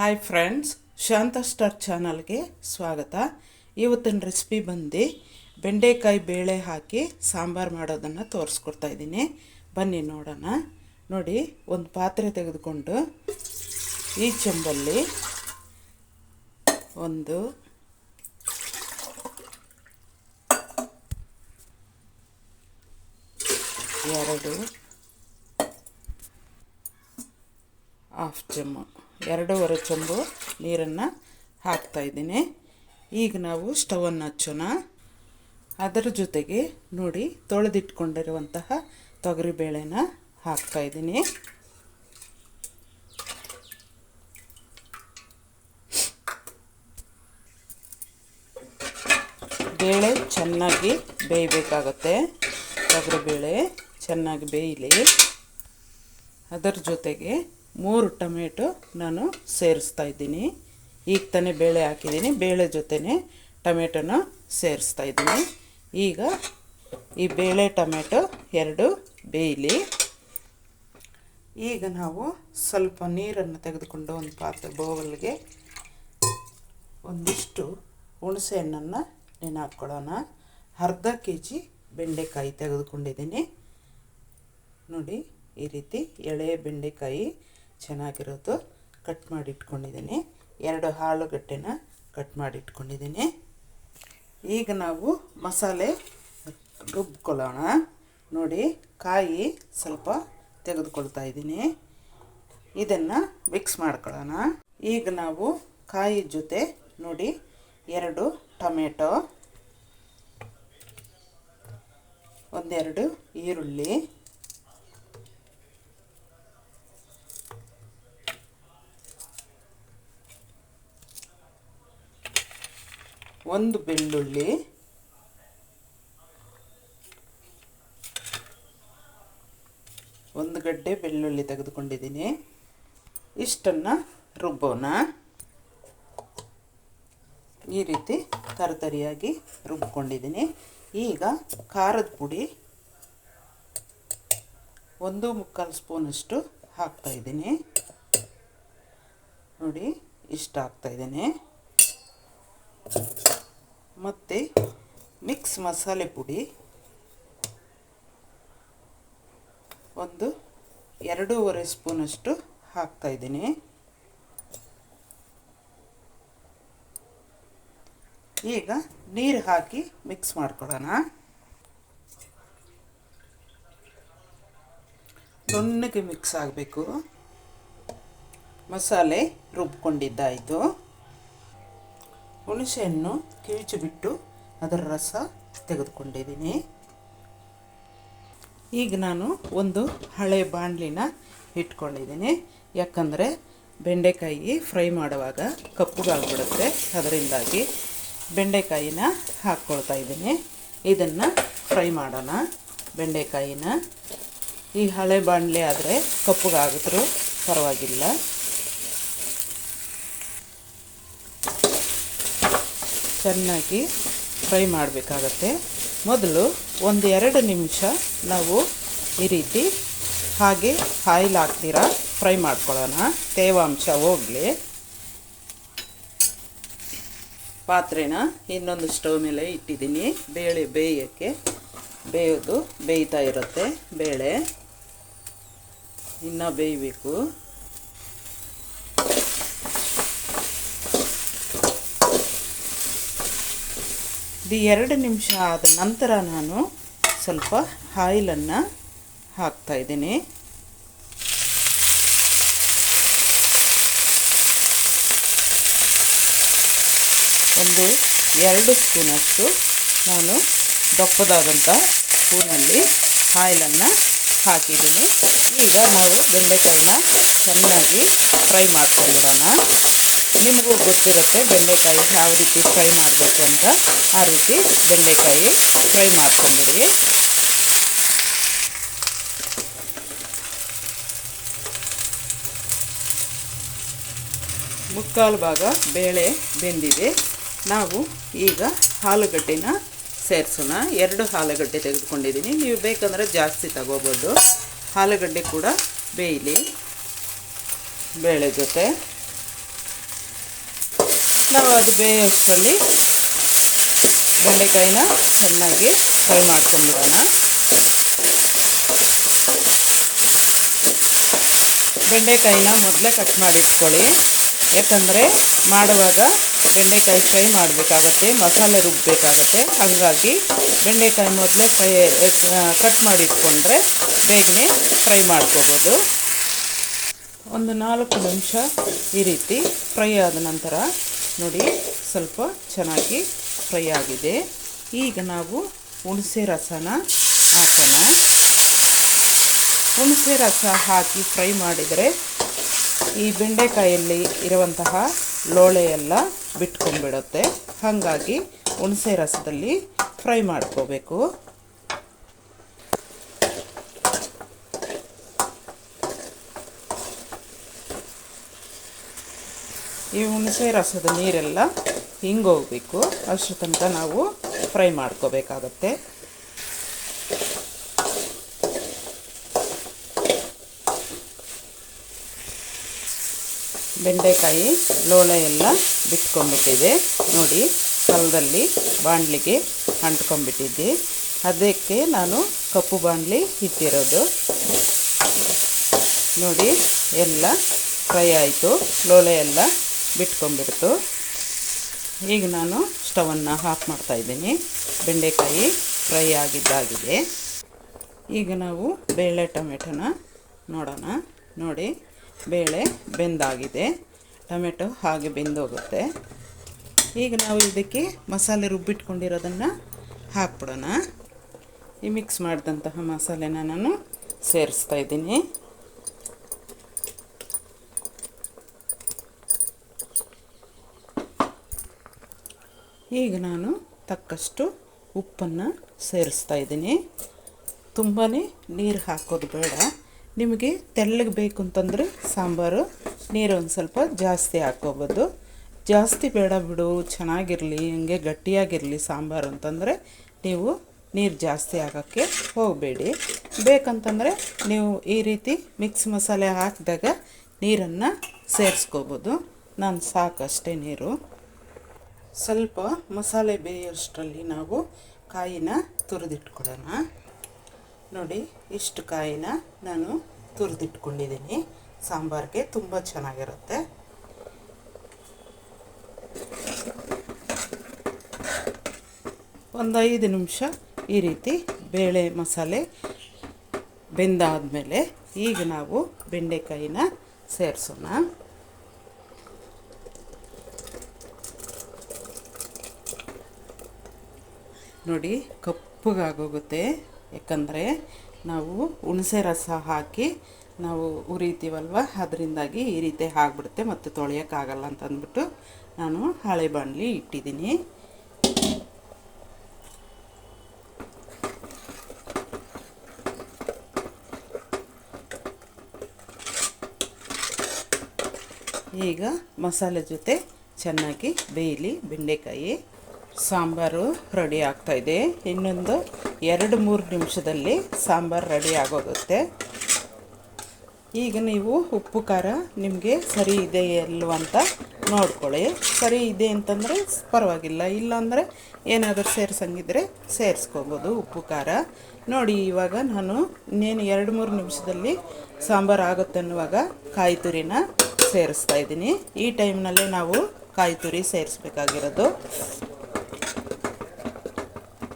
Hi friends ಶಾಂತ star ಚಾನಲ್ಗೆ ಸ್ವಾಗತ. ಇವತ್ತಿನ ರೆಸಿಪಿ ಬಂದು ಬೆಂಡೆಕಾಯಿ ಬೇಳೆ ಹಾಕಿ ಸಾಂಬಾರು ಮಾಡೋದನ್ನು ತೋರಿಸ್ಕೊಡ್ತಾ ಇದ್ದೀನಿ. ಬನ್ನಿ ನೋಡೋಣ. ನೋಡಿ, ಒಂದು ಪಾತ್ರೆ ತೆಗೆದುಕೊಂಡು ಈ ಚೆಂಬಲ್ಲಿ ಒಂದು ಎರಡು ಹಾಫ್ ಚೆಮ್ಮು ಎರಡೂವರೆ ಚೊಂಬು ನೀರನ್ನು ಹಾಕ್ತಾಯಿದ್ದೀನಿ ಈಗ ನಾವು ಸ್ಟವನ್ನು ಹಚ್ಚೋಣ. ಅದರ ಜೊತೆಗೆ ನೋಡಿ, ತೊಳೆದಿಟ್ಕೊಂಡಿರುವಂತಹ ತೊಗರಿಬೇಳೆನ ಹಾಕ್ತಾಯಿದ್ದೀನಿ ಬೇಳೆ ಚೆನ್ನಾಗಿ ಬೇಯಬೇಕಾಗತ್ತೆ. ತೊಗರಿಬೇಳೆ ಚೆನ್ನಾಗಿ ಬೇಯಲಿ. ಅದರ ಜೊತೆಗೆ ಮೂರು ಟೊಮೆಟೊ ನಾನು ಸೇರಿಸ್ತಾ ಇದ್ದೀನಿ. ಈಗ ತಾನೇ ಬೇಳೆ ಹಾಕಿದ್ದೀನಿ. ಬೇಳೆ ಜೊತೆನೇ ಟೊಮೆಟೊನ ಸೇರಿಸ್ತಾ ಇದ್ದೀನಿ. ಈಗ ಈ ಬೇಳೆ ಟೊಮೆಟೊ ಎರಡು ಬೇಯಲಿ. ಈಗ ನಾವು ಸ್ವಲ್ಪ ನೀರನ್ನು ತೆಗೆದುಕೊಂಡು ಒಂದು ಪಾತ್ರೆ ಬೋವಲ್ಗೆ ಒಂದಿಷ್ಟು ಹುಣಸೆ ಹಣ್ಣನ್ನು ನೆನೆ ಅರ್ಧ ಕೆ ಜಿ ಬೆಂಡೆಕಾಯಿ ತೆಗೆದುಕೊಂಡಿದ್ದೀನಿ. ನೋಡಿ, ಈ ರೀತಿ ಎಳೆ, ಬೆಂಡೆಕಾಯಿ ಚೆನ್ನಾಗಿರೋದು ಕಟ್ ಮಾಡಿ ಇಟ್ಕೊಂಡಿದ್ದೀನಿ ಎರಡು ಆಲೂಗಡ್ಡೆನ ಕಟ್ ಮಾಡಿ ಇಟ್ಕೊಂಡಿದ್ದೀನಿ ಈಗ ನಾವು ಮಸಾಲೆ ರುಬ್ಕೊಳ್ಳೋಣ. ನೋಡಿ, ಕಾಯಿ ಸ್ವಲ್ಪ ತೆಗೆದುಕೊಳ್ತಾ ಇದ್ದೀನಿ. ಇದನ್ನು ಮಿಕ್ಸ್ ಮಾಡ್ಕೊಳ್ಳೋಣ. ಈಗ ನಾವು ಕಾಯಿ ಜೊತೆ ನೋಡಿ, ಎರಡು ಟೊಮೆಟೊ, ಒಂದೆರಡು ಈರುಳ್ಳಿ ಒಂದು ಬೆಳ್ಳುಳ್ಳಿ, ಒಂದು ಗಡ್ಡೆ ಬೆಳ್ಳುಳ್ಳಿ ತೆಗೆದುಕೊಂಡಿದ್ದೀನಿ. ಇಷ್ಟನ್ನು ರುಬ್ಬೋಣ. ಈ ರೀತಿ ತರತರಿಯಾಗಿ ರುಬ್ಕೊಂಡಿದ್ದೀನಿ. ಈಗ ಖಾರದ ಪುಡಿ ಒಂದು ಮುಕ್ಕಾಲು ಸ್ಪೂನಷ್ಟು ಹಾಕ್ತಾಯಿದ್ದೀನಿ ನೋಡಿ, ಇಷ್ಟ ಹಾಕ್ತಾಯಿದ್ದೀನಿ ಮತ್ತು ಮಿಕ್ಸ್ ಮಸಾಲೆ ಪುಡಿ. ಒಂದು ಎರಡೂವರೆ ಸ್ಪೂನಷ್ಟು ಹಾಕ್ತಾಯಿದ್ದೀನಿ ಈಗ ನೀರು ಹಾಕಿ ಮಿಕ್ಸ್ ಮಾಡ್ಕೊಳ್ಳೋಣ. ನುಣ್ಣಗೆ ಮಿಕ್ಸ್ ಆಗಬೇಕು. ಮಸಾಲೆ ರುಬ್ಕೊಂಡಿದ್ದಾಯಿತು. ಹುಣಸೆಹಣ್ಣು ಕಿವುಚಿಬಿಟ್ಟು ಅದರ ರಸ ತೆಗೆದುಕೊಂಡಿದ್ದೀನಿ. ಈಗ ನಾನು ಒಂದು ಹಳೆ ಬಾಣಲಿನ ಇಟ್ಕೊಂಡಿದ್ದೀನಿ. ಯಾಕಂದರೆ ಬೆಂಡೆಕಾಯಿ ಫ್ರೈ ಮಾಡುವಾಗ ಕಪ್ಪುಗಾಗ್ಬಿಡುತ್ತೆ ಅದರಿಂದಾಗಿ ಬೆಂಡೆಕಾಯಿನ ಹಾಕ್ಕೊಳ್ತಾ ಇದ್ದೀನಿ. ಇದನ್ನು ಫ್ರೈ ಮಾಡೋಣ. ಬೆಂಡೆಕಾಯಿನ ಈ ಹಳೆ ಬಾಣಲೆ ಆದರೆ ಕಪ್ಪುಗಾಗಿದ್ರೂ ಪರವಾಗಿಲ್ಲ. ಚೆನ್ನಾಗಿ ಫ್ರೈ ಮಾಡಬೇಕಾಗತ್ತೆ. ಮೊದಲು ಒಂದು ಎರಡು ನಿಮಿಷ ನಾವು ಈ ರೀತಿ ಹಾಗೆ ಆಯಿಲ್ ಹಾಕ್ತೀರ, ಫ್ರೈ ಮಾಡ್ಕೊಳ್ಳೋಣ. ತೇವಾಂಶ ಹೋಗಲಿ. ಪಾತ್ರೆನ ಇನ್ನೊಂದು ಸ್ಟವ್ ಮೇಲೆ ಇಟ್ಟಿದ್ದೀನಿ. ಬೇಳೆ ಬೇಯೋಕ್ಕೆ ಬೇಯೋದು ಬೇಯ್ತಾ ಇರುತ್ತೆ. ಬೇಳೆ ಇನ್ನೂ ಬೇಯಬೇಕು. ಇದು ಎರಡು ನಿಮಿಷ ಆದ ನಂತರ ನಾನು ಸ್ವಲ್ಪ ಆಯಿಲನ್ನು ಹಾಕ್ತಾಯಿದ್ದೀನಿ ಒಂದು, ಎರಡು ಸ್ಪೂನಷ್ಟು ನಾನು ದಪ್ಪದಾದಂಥ ಸ್ಪೂನಲ್ಲಿ ಆಯಿಲನ್ನು ಹಾಕಿದ್ದೀನಿ. ಈಗ ನಾವು ಬೆಂಡೆಕಾಯಿನ ಚೆನ್ನಾಗಿ ಫ್ರೈ ಮಾಡ್ಕೊಂಡ್ಬಿಡೋಣ ನಿಮಗೂ ಗೊತ್ತಿರುತ್ತೆ ಬೆಂಡೆಕಾಯಿ ಯಾವ ರೀತಿ ಫ್ರೈ ಮಾಡಬೇಕು ಅಂತ. ಆ ರೀತಿ ಬೆಂಡೆಕಾಯಿ ಫ್ರೈ ಮಾಡ್ಕೊಂಬಿಡಿ ಮುಕ್ಕಾಲು ಭಾಗ ಬೇಳೆ ಬೆಂದಿದೆ. ನಾವು ಈಗ ಆಲೂಗಡ್ಡೆನ ಸೇರಿಸೋಣ. ಎರಡು ಆಲೂಗಡ್ಡೆ ತೆಗೆದುಕೊಂಡಿದ್ದೀನಿ. ನೀವು ಬೇಕಂದರೆ ಜಾಸ್ತಿ ತಗೋಬೋದು. ಆಲೂಗಡ್ಡೆ ಕೂಡ ಬೇಯಲಿ. ಬೇಳೆ ಜೊತೆ. ನಾವು ಅದು ಬೇಯೋಷ್ಟರಲ್ಲಿ ಬೆಂಡೆಕಾಯಿನ ಚೆನ್ನಾಗಿ ಫ್ರೈ ಮಾಡ್ಕೊಂಡ್ಬಿಡೋಣ. ಬೆಂಡೆಕಾಯಿನ ಮೊದಲೇ ಕಟ್ ಮಾಡಿ ಇಟ್ಕೊಳ್ಳಿ ಯಾಕಂದರೆ ಮಾಡುವಾಗ ಬೆಂಡೆಕಾಯಿ ಫ್ರೈ ಮಾಡಬೇಕಾಗತ್ತೆ, ಮಸಾಲೆ ರುಬ್ಬಬೇಕಾಗತ್ತೆ ಹಾಗಾಗಿ ಬೆಂಡೆಕಾಯಿ ಮೊದಲೇ ಫ್ರೈ ಕಟ್ ಮಾಡಿ ಇಟ್ಕೊಂಡ್ರೆ ಬೇಗನೆ ಫ್ರೈ ಮಾಡ್ಕೋಬೋದು. ಒಂದು ನಾಲ್ಕು ನಿಮಿಷ ಈ ರೀತಿ ಫ್ರೈ ಆದ ನಂತರ ನೋಡಿ, ಸ್ವಲ್ಪ ಚೆನ್ನಾಗಿ ಫ್ರೈ ಆಗಿದೆ. ಈಗ ನಾವು ಹುಣಸೆ ರಸನ ಹಾಕೋಣ. ಹುಣಸೆ ರಸ ಹಾಕಿ ಫ್ರೈ ಮಾಡಿದರೆ ಈ ಬೆಂಡೆಕಾಯಲ್ಲಿ ಇರುವಂತಹ ಲೋಳೆ ಎಲ್ಲ ಬಿಟ್ಕೊಂಡ್ಬಿಡುತ್ತೆ. ಹಾಗಾಗಿ ಹುಣಸೆ ರಸದಲ್ಲಿ ಫ್ರೈ ಮಾಡ್ಕೋಬೇಕು. ಈ ಹುಣಸೆ ರಸದ ನೀರೆಲ್ಲ ಹಿಂಗೋಗಬೇಕು ಅಷ್ಟು ತನಕ ನಾವು ಫ್ರೈ ಮಾಡ್ಕೋಬೇಕಾಗತ್ತೆ. ಬೆಂಡೆಕಾಯಿ, ಲೋಳೆ ಎಲ್ಲ ಬಿಟ್ಕೊಂಡ್ಬಿಟ್ಟಿದೆ. ನೋಡಿ, ಕಲದಲ್ಲಿ ಬಾಣಲಿಗೆ ಅಂಟ್ಕೊಂಡ್ಬಿಟ್ಟಿದ್ದೆ. ಅದಕ್ಕೆ ನಾನು ಕಪ್ಪು ಬಾಣಲಿ ಇಟ್ಟಿರೋದು. ನೋಡಿ, ಎಲ್ಲ ಫ್ರೈ ಆಯಿತು. ಲೋಳೆ ಎಲ್ಲ ಬಿಟ್ಕೊಂಡ್ಬಿಡ್ತು. ಈಗ ನಾನು ಸ್ಟವನ್ನು ಆಫ್ ಮಾಡ್ತಾಯಿದ್ದೀನಿ ಬೆಂಡೆಕಾಯಿ ಫ್ರೈ ಆಗಿದ್ದಾಗಿದೆ. ಈಗ ನಾವು ಬೇಳೆ ಟೊಮೆಟೊನ ನೋಡೋಣ. ನೋಡಿ, ಬೇಳೆ ಬೆಂದಾಗಿದೆ. ಟೊಮೆಟೊ ಹಾಗೆ ಬೆಂದೋಗುತ್ತೆ. ಈಗ ನಾವು ಇದಕ್ಕೆ ಮಸಾಲೆ ರುಬ್ಬಿಟ್ಕೊಂಡಿರೋದನ್ನು ಹಾಕ್ಬಿಡೋಣ. ಈ ಮಿಕ್ಸ್ ಮಾಡಿದಂತಹ ಮಸಾಲೆನ ನಾನು ಸೇರಿಸ್ತಾ ಇದ್ದೀನಿ. ಈಗ ನಾನು ತಕ್ಕಷ್ಟು ಉಪ್ಪನ್ನು ಸೇರಿಸ್ತಾ ಇದ್ದೀನಿ. ತುಂಬಾ ನೀರು ಹಾಕೋದು ಬೇಡ. ನಿಮಗೆ ತೆಳ್ಳಗೆ ಬೇಕು ಅಂತಂದರೆ ಸಾಂಬಾರು, ನೀರು ಒಂದು ಸ್ವಲ್ಪ ಜಾಸ್ತಿ ಹಾಕೋಬೋದು. ಜಾಸ್ತಿ ಬೇಡ ಬಿಡು, ಚೆನ್ನಾಗಿರಲಿ, ಹಂಗೆ ಗಟ್ಟಿಯಾಗಿರಲಿ ಸಾಂಬಾರು ಅಂತಂದರೆ ನೀವು ನೀರು ಜಾಸ್ತಿ ಹಾಕೋಕ್ಕೆ ಹೋಗಬೇಡಿ. ಬೇಕಂತಂದರೆ ನೀವು ಈ ರೀತಿ ಮಿಕ್ಸ್ ಮಸಾಲೆ ಹಾಕಿದಾಗ ನೀರನ್ನು ಸೇರಿಸ್ಕೋಬೋದು. ನಾನು ಸಾಕಷ್ಟೇ ನೀರು. ಸ್ವಲ್ಪ ಮಸಾಲೆ ಬೇಯೋಷ್ಟರಲ್ಲಿ ನಾವು ಕಾಯಿನ ತುರಿದಿಟ್ಕೊಡೋಣ ನೋಡಿ, ಇಷ್ಟು ಕಾಯಿನ ನಾನು ತುರಿದಿಟ್ಕೊಂಡಿದ್ದೀನಿ. ಸಾಂಬಾರಿಗೆ ತುಂಬ ಚೆನ್ನಾಗಿರುತ್ತೆ. ಒಂದು ಐದು ನಿಮಿಷ ಈ ರೀತಿ ಬೇಳೆ ಮಸಾಲೆ ಬೆಂದಾದ ಮೇಲೆ ಈಗ ನಾವು ಬೆಂಡೆಕಾಯಿನ ಸೇರಿಸೋಣ. ನೋಡಿ ಕಪ್ಪಗಾಗೋಗುತ್ತೆ. ಯಾಕಂದರೆ ನಾವು ಹುಣಸೆ ರಸ ಹಾಕಿ ನಾವು ಉರಿತೀವಲ್ವ? ಅದರಿಂದಾಗಿ ಈ ರೀತಿ ಆಗಿಬಿಡುತ್ತೆ ಮತ್ತು ತೊಳೆಯೋಕ್ಕಾಗಲ್ಲ ಅಂತಂದ್ಬಿಟ್ಟು ನಾನು ಹಳೆ ಬಾಣಲಿ ಇಟ್ಟಿದ್ದೀನಿ. ಈಗ ಮಸಾಲೆ ಜೊತೆ ಚೆನ್ನಾಗಿ ಬೇಯಲಿ ಬೆಂಡೆಕಾಯಿ. ಸಾಂಬಾರು ರೆಡಿ ಆಗ್ತಾಯಿದೆ ಇನ್ನೊಂದು ಎರಡು ಮೂರು ನಿಮಿಷದಲ್ಲಿ ಸಾಂಬಾರು ರೆಡಿ ಆಗೋಗುತ್ತೆ. ಈಗ ನೀವು ಉಪ್ಪು, ಖಾರ ನಿಮಗೆ ಸರಿ ಇದೆ ಇಲ್ವ ಅಂತ ನೋಡ್ಕೊಳ್ಳಿ. ಸರಿ ಇದೆ ಅಂತಂದರೆ ಪರವಾಗಿಲ್ಲ. ಇಲ್ಲಾಂದರೆ ಏನಾದರೂ ಸೇರಿಸಂಗಿದ್ರೆ ಸೇರಿಸ್ಕೋಬೋದು ಉಪ್ಪು, ಖಾರ. ನೋಡಿ, ಇವಾಗ ನಾನು ಇನ್ನೇನು ಎರಡು ಮೂರು ನಿಮಿಷದಲ್ಲಿ ಸಾಂಬಾರು ಆಗುತ್ತೆ ಅನ್ನುವಾಗ ಕಾಯಿ ತುರಿನ ಸೇರಿಸ್ತಾ ಇದ್ದೀನಿ. ಈ ಟೈಮ್ನಲ್ಲಿ ನಾವು ಕಾಯಿ ತುರಿ ಸೇರಿಸ್ಬೇಕಾಗಿರೋದು.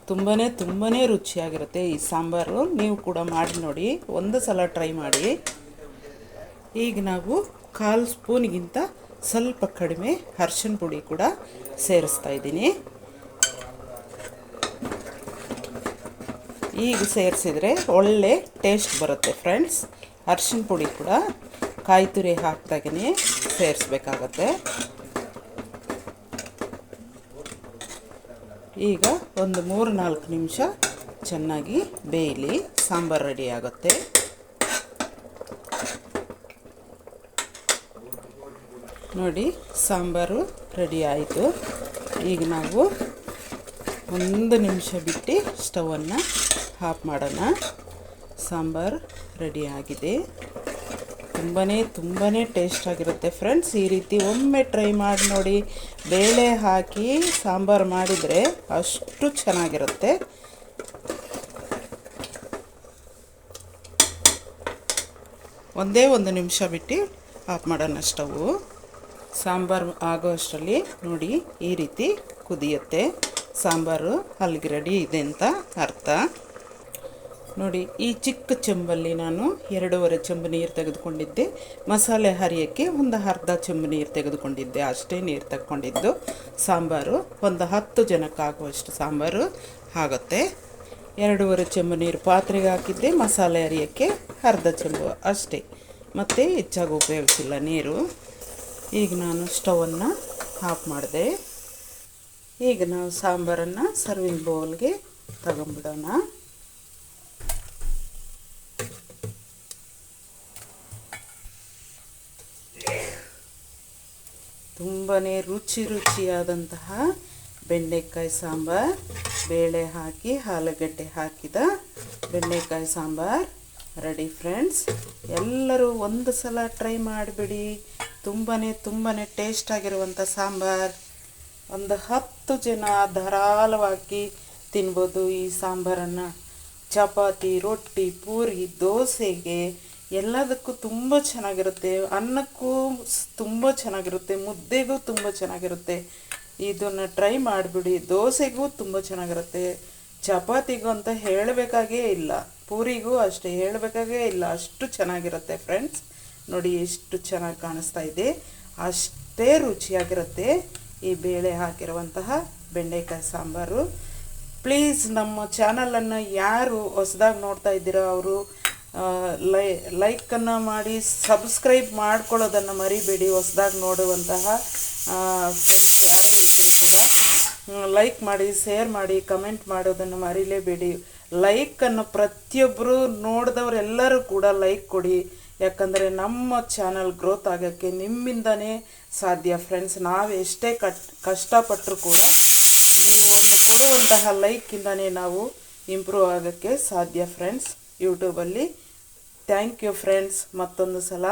ತುಂಬಾ ತುಂಬಾ ರುಚಿಯಾಗಿರುತ್ತೆ ಈ ಸಾಂಬಾರು. ನೀವು ಕೂಡ ಮಾಡಿ ನೋಡಿ, ಒಂದು ಸಲ ಟ್ರೈ ಮಾಡಿ. ಈಗ ನಾವು ಕಾಲು ಸ್ಪೂನಿಗಿಂತ ಸ್ವಲ್ಪ ಕಡಿಮೆ ಅರ್ಶಿನ ಪುಡಿ ಕೂಡ ಸೇರಿಸ್ತಾ ಇದ್ದೀನಿ. ಈಗ ಸೇರಿಸಿದರೆ ಒಳ್ಳೆ ಟೇಸ್ಟ್ ಬರುತ್ತೆ ಫ್ರೆಂಡ್ಸ್ ಅರ್ಶಿನ ಪುಡಿ ಕೂಡ ಕಾಯಿ ತುರಿ ಹಾಕಿದಾಗೇ ಸೇರಿಸ್ಬೇಕಾಗತ್ತೆ. ಈಗ ಒಂದು ಮೂರು ನಾಲ್ಕು ನಿಮಿಷ ಚೆನ್ನಾಗಿ ಬೇಯಲಿ, ಸಾಂಬಾರು ರೆಡಿ ಆಗುತ್ತೆ. ನೋಡಿ, ಸಾಂಬಾರು ರೆಡಿ ಆಯಿತು. ಈಗ ನಾವು ಒಂದು ನಿಮಿಷ ಬಿಟ್ಟು ಸ್ಟವನ್ನು ಆಫ್ ಮಾಡೋಣ. ಸಾಂಬಾರು ರೆಡಿ ಆಗಿದೆ. ತುಂಬಾ ತುಂಬಾ ಟೇಸ್ಟ್ ಆಗಿರುತ್ತೆ ಫ್ರೆಂಡ್ಸ್ ಈ ರೀತಿ ಒಮ್ಮೆ ಟ್ರೈ ಮಾಡಿ ನೋಡಿ, ಬೇಳೆ ಹಾಕಿ ಸಾಂಬಾರು ಮಾಡಿದರೆ ಅಷ್ಟು ಚೆನ್ನಾಗಿರುತ್ತೆ. ಒಂದೇ ಒಂದು ನಿಮಿಷ ಬಿಟ್ಟು ಆಫ್ ಮಾಡೋಣ ಸ್ಟವು. ಸಾಂಬಾರು ಆಗೋ ಅಷ್ಟರಲ್ಲಿ ನೋಡಿ, ಈ ರೀತಿ ಕುದಿಯುತ್ತೆ. ಸಾಂಬಾರು ಅಲ್ಲಿಗೆ ರೆಡಿ ಇದೆ ಅಂತ ಅರ್ಥ. ನೋಡಿ, ಈ ಚಿಕ್ಕ ಚೆಂಬಲ್ಲಿ ನಾನು ಎರಡೂವರೆ ಚೆಂಬು ನೀರು ತೆಗೆದುಕೊಂಡಿದ್ದೆ. ಮಸಾಲೆ ಹರಿಯೋಕ್ಕೆ ಒಂದು ಅರ್ಧ ಚೆಂಬು ನೀರು ತೆಗೆದುಕೊಂಡಿದ್ದೆ. ಅಷ್ಟೇ ನೀರು ತಗೊಂಡಿದ್ದು ಸಾಂಬಾರು, ಒಂದು ಹತ್ತು ಜನಕ್ಕಾಗುವಷ್ಟು ಸಾಂಬಾರು ಆಗುತ್ತೆ. ಎರಡೂವರೆ ಚೆಂಬು ನೀರು ಪಾತ್ರೆಗೆ ಹಾಕಿದ್ದೆ. ಮಸಾಲೆ ಹರಿಯೋಕ್ಕೆ ಅರ್ಧ ಚೆಂಬು ಅಷ್ಟೇ. ಮತ್ತು ಹೆಚ್ಚಾಗಿ ಉಪಯೋಗಿಸಿಲ್ಲ ನೀರು. ಈಗ ನಾನು ಸ್ಟವನ್ನು ಆಫ್ ಮಾಡಿದೆ. ಈಗ ನಾವು ಸಾಂಬಾರನ್ನು ಸರ್ವಿಂಗ್ ಬೌಲ್ಗೆ ತಗೊಂಬಿಡೋಣ ತುಂಬಾ ರುಚಿ ರುಚಿಯಾದಂತಹ ಬೆಂಡೆಕಾಯಿ ಸಾಂಬಾರು, ಬೇಳೆ ಹಾಕಿ, ಆಲೂಗಡ್ಡೆ ಹಾಕಿದ ಬೆಂಡೆಕಾಯಿ ಸಾಂಬಾರು. ರೆಡಿ ಫ್ರೆಂಡ್ಸ್, ಎಲ್ಲರೂ ಒಂದು ಸಲ ಟ್ರೈ ಮಾಡಿಬಿಡಿ. ತುಂಬಾ ತುಂಬಾ ಟೇಸ್ಟ್ ಆಗಿರುವಂಥ ಸಾಂಬಾರು. ಒಂದು ಹತ್ತು ಜನ ಧಾರಾಳವಾಗಿ ತಿನ್ಬೋದು ಈ ಸಾಂಬಾರನ್ನು. ಚಪಾತಿ, ರೊಟ್ಟಿ, ಪೂರಿ, ದೋಸೆಗೆ ಎಲ್ಲದಕ್ಕೂ ತುಂಬ ಚೆನ್ನಾಗಿರುತ್ತೆ. ಅನ್ನಕ್ಕೂ ತುಂಬ ಚೆನ್ನಾಗಿರುತ್ತೆ. ಮುದ್ದೆಗೂ ತುಂಬ ಚೆನ್ನಾಗಿರುತ್ತೆ. ಇದನ್ನು ಟ್ರೈ ಮಾಡಿಬಿಡಿ. ದೋಸೆಗೂ ತುಂಬ ಚೆನ್ನಾಗಿರುತ್ತೆ. ಚಪಾತಿಗೂ ಅಂತ ಹೇಳಬೇಕಾಗೇ ಇಲ್ಲ. ಪೂರಿಗೂ ಅಷ್ಟೇ ಹೇಳಬೇಕಾಗೇ ಇಲ್ಲ. ಅಷ್ಟು ಚೆನ್ನಾಗಿರುತ್ತೆ ಫ್ರೆಂಡ್ಸ್ ನೋಡಿ ಎಷ್ಟು ಚೆನ್ನಾಗಿ ಕಾಣಿಸ್ತಾ ಇದೆ. ಅಷ್ಟೇ ರುಚಿಯಾಗಿರುತ್ತೆ ಈ ಬೇಳೆ ಹಾಕಿರುವಂತಹ ಬೆಂಡೆಕಾಯಿ ಸಾಂಬಾರು. ಪ್ಲೀಸ್ ನಮ್ಮ ಚಾನಲನ್ನು ಯಾರು ಹೊಸದಾಗಿ ನೋಡ್ತಾ ಇದ್ದೀರೋ ಅವರು ಲೈ ಲೈಕನ್ನು ಮಾಡಿ ಸಬ್ಸ್ಕ್ರೈಬ್ ಮಾಡ್ಕೊಳ್ಳೋದನ್ನು ಮರಿಬೇಡಿ. ಹೊಸದಾಗಿ ನೋಡುವಂತಹ ಫ್ರೆಂಡ್ಸ್ ಯಾರೇ ಇದ್ದರೂ ಕೂಡ ಲೈಕ್ ಮಾಡಿ ಶೇರ್ ಮಾಡಿ ಕಮೆಂಟ್ ಮಾಡೋದನ್ನು ಮರಿಲೇಬೇಡಿ. ಲೈಕನ್ನು ಪ್ರತಿಯೊಬ್ಬರು ನೋಡಿದವರೆಲ್ಲರೂ ಕೂಡ ಲೈಕ್ ಕೊಡಿ. ಯಾಕಂದರೆ ನಮ್ಮ ಚಾನಲ್ ಗ್ರೋತ್ ಆಗೋಕ್ಕೆ ನಿಮ್ಮಿಂದನೇ ಸಾಧ್ಯ ಫ್ರೆಂಡ್ಸ್ ನಾವು ಎಷ್ಟೇ ಕಟ್ ಕಷ್ಟಪಟ್ಟರೂ ಕೂಡ ನೀವು ಒಂದು ಕೊಡುವಂತಹ ಲೈಕಿಂದನೇ ನಾವು ಇಂಪ್ರೂವ್ ಆಗೋಕ್ಕೆ ಸಾಧ್ಯ ಫ್ರೆಂಡ್ಸ್ ಯೂಟ್ಯೂಬಲ್ಲಿ ಥ್ಯಾಂಕ್ ಯು ಫ್ರೆಂಡ್ಸ್ ಮತ್ತೊಂದು ಸಲ.